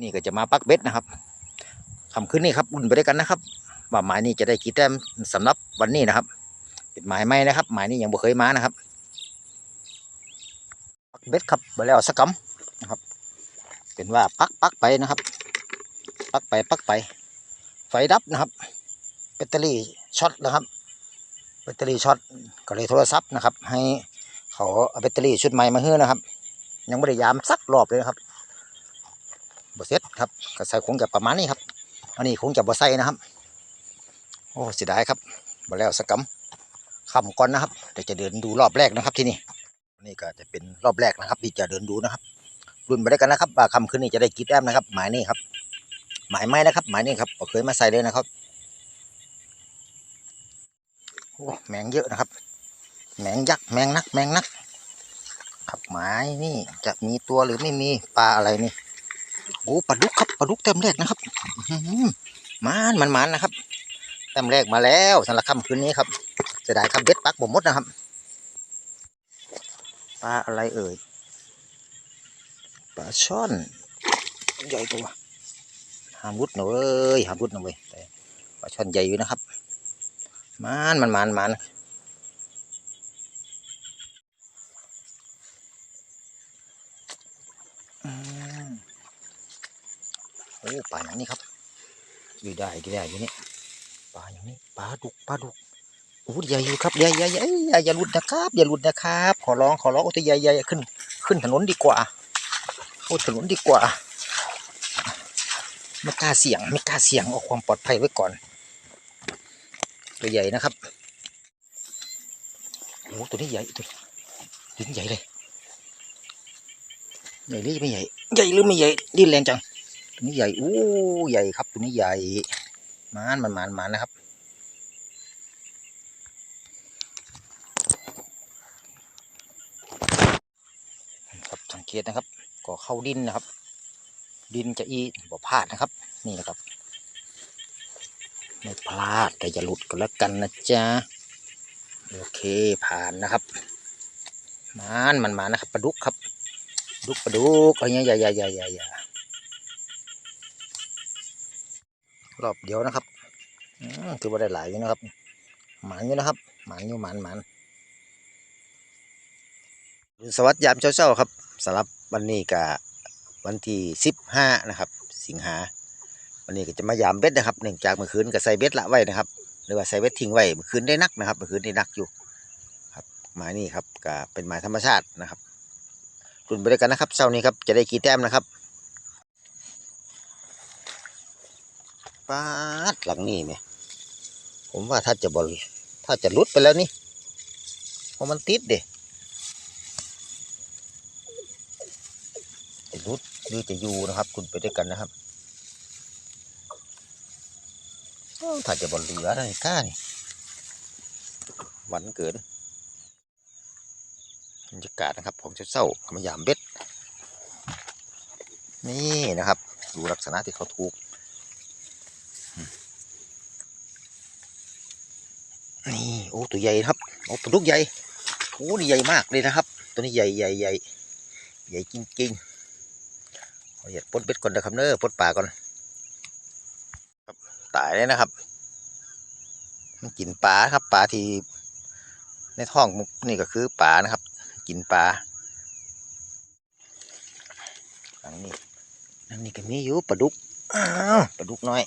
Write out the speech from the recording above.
นี่ก็จะมาปักเบ็ดนะครับคำขึ้นนี่ครับอุ่นไปด้วยกันนะครับว่าหมายนี้จะได้กี่แต้มสำหรับวันนี้นะครับ เป็นหมายไม่นะครับหมายนี้ยังบ่เคยมานะครับปักเบ็ดครับไปแล้วสักกำนะครับ เป็นว่าปักปักไปนะครับ ปักไปปักไป ไฟดับนะครับแบตเตอรี่ช็อตนะครับแบตเตอรี่ช็อตก็เลยโทรศัพท์นะครับ ให้เขาเอาแบตเตอรี่ชุดใหม่มาให้นะครับ ยังไม่ได้ยามสักรอบเลยนะครับ บเซ็ตครับก็ใส่คงจะประมาณนี้ครับ อันนี้คงจะบ่ใส่นะครับ โอ้เสียดายครับบ่แล้วสกกำคำก่อนนะครับเดี๋ยวจะเดินดูรอบแรกนะครับที่นี่นี่ก็จะเป็นรอบแรกนะครับ ที่จะเดินดูนะครับรุ่นไปด้วยกันนะครับว่าคำคืนนี้จะได้กี่แต้มนะครับ หมายนี้ครับ หมายไม่นะครับ หมายนี้ครับเคยมาใส่เลยนะครับโอ้แมงเยอะนะครับ แมงยักษ์แมงนัก แมงนัก ครับหมายนี่จะมีตัวหรือไม่มีปลาอะไรนี่ โอ้ปลาดุกครับปลาดุกเต็มแรกนะครับมันมันมันนะครับเต็มแรกมาแล้วสำหรับค่ำคืนนี้ครับเสียดายครับเบ็ดปักบ่หมดนะครับปลาอะไรเอ่ยปลาช่อนใหญ่ตัวหามรุดหน่อยหามรุดหน่อยแต่ปลาช่อนใหญ่อยู่นะครับมันมันมันมันอืม อ้ปลาอย่างนี้ครับอยู่ได้อยู่ได้อยู่นี่ปลาอย่างนี้ปลาดุกปลาดุกโอ้ใหญ่อยู่ครับใหญ่ใหญ่ใหญ่อย่าหลุดนะครับ อย่าหลุดนะครับ ขอร้องขอร้องโอ้ตัวใหญ่ใหญ่ขึ้น ขึ้นถนนดีกว่าโอ้ถนนดีกว่าไม่กล้าเสี่ยงไม่กล้าเสี่ยงเอาความปลอดภัยไว้ก่อน ตัวใหญ่นะครับโอ้ตัวนี้ใหญ่ตัวตัวนี้ใหญ่เลยใหญ่หรือไม่ใหญ่ใหญ่หรือไม่ใหญ่ดิ้นแรงจัง ตัวนี้ใหญ่อู้ใหญ่ครับ ตัวนี้ใหญ่มานมันมันมันนะครับ ครับสังเกตนะครับ ก็เข้าดินนะครับ ดินจะอีบ่พลาดนะครับ นี่นะครับไม่พลาดแต่อย่าหลุดกันแล้วกันนะจ๊ะโอเคผ่านนะครับมันมันมานะครับปลาดุกครับ ดุกปลาดุกอะไรเงี้ยอย่าอย่าอย่าอย่าอย่า รอบเดียวนะครับอืมถือว่าได้หลายอยู่นะครับ หมันอยู่นะครับหมันอยู่หมันหมันสวัสดียามเช้าๆครับสำหรับวันนี้กับวันที่สิบห้านะครับ สิงหา วันนี้ก็จะมายามเบ็ดนะครับเนื่องจากเมื่อคืนก็ใส่เบ็ดละไว้นะครับหรือว่าใส่เบ็ดทิ้งไว้เมื่อคืนได้นักนะครับเมื่อคืนได้นักอยู่ครับหมายนี้ครับก็เป็นหมายธรรมชาตินะครับรุ่นไปด้วยกันนะครับเช้านี้ครับจะได้กี่แต้มนะครับ ป้าดหลังนี้เนี่ยผมว่าถ้าจะบอลถ้าจะลุดไปแล้วนี่เพราะมันติดเด้จะลุดหรือจะอยู่นะครับ คุณไปด้วยกันนะครับถ้าจะบอลเหลืออะไรก้านี่หวันเกินบรรยากาศนะครับของเช้าๆมายามเบ็ด นี่นะครับ ดูลักษณะที่เขาถูกอืมนี่ โอ้ตัวใหญ่ครับโอ้ปลาดุกใหญ่โอ้นี่ใหญ่มากเลยนะครับ ตัวนี้ใหญ่ใหญ่ใหญ่ใหญ่จริงๆขออย่าปลดเบ็ดก่อนนะครับเนอะปลดปลาก่อนครับตายเลยนะครับมันกินปลาครับปลาที่ในท้องมุกนี่ก็คือปลานะครับ กินปลาอันนี้อันนี้ก็มีอยู่ปลาดุกอ้าวปลาดุกน้อย